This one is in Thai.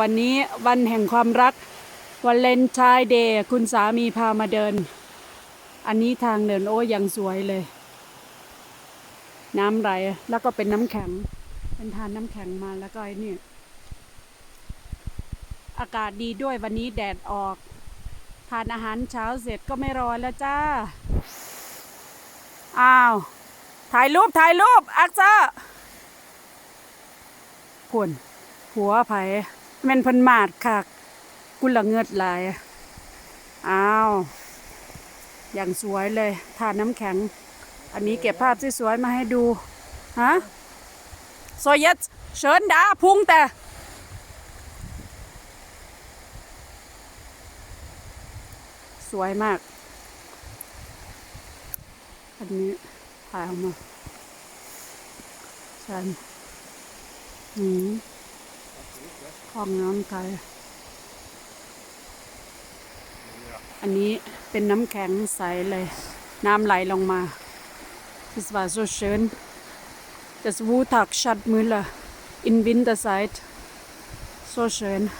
วันนี้วันแห่งความรัก วันเลนไทน์เดย์คุณสามีพามาเดิน อันนี้ทางเดินโอ้ยังสวยเลย น้ำไหลแล้วก็เป็นน้ำแข็ง เป็นทานน้ำแข็งมาแล้วก็ไอ้นี่อากาศดีด้วยวันนี้แดดออก ทานอาหารเช้าเสร็จก็ไม่รอแล้วจ้า อ้าว ถ่ายรูปถ่ายรูปอักษะคุณหัวไผ แม่นเพิ่นมาดคักกุละเงิดลายอ้าว อย่างสวยเลยทานน้ำแข็ง อันนี้เก็บภาพสวยๆมาให้ดูฮะ So jetzt schön da, Punkte. สวยมาก อันนี้ถ่ายออกมาใช่อืม คลองน้ำไกลอันนี้เป็นน้ำแข็งใสเลย น้ำไหลลงมา Das war so schön. Das Wutag Stadtmüller in Winterzeit. So schön.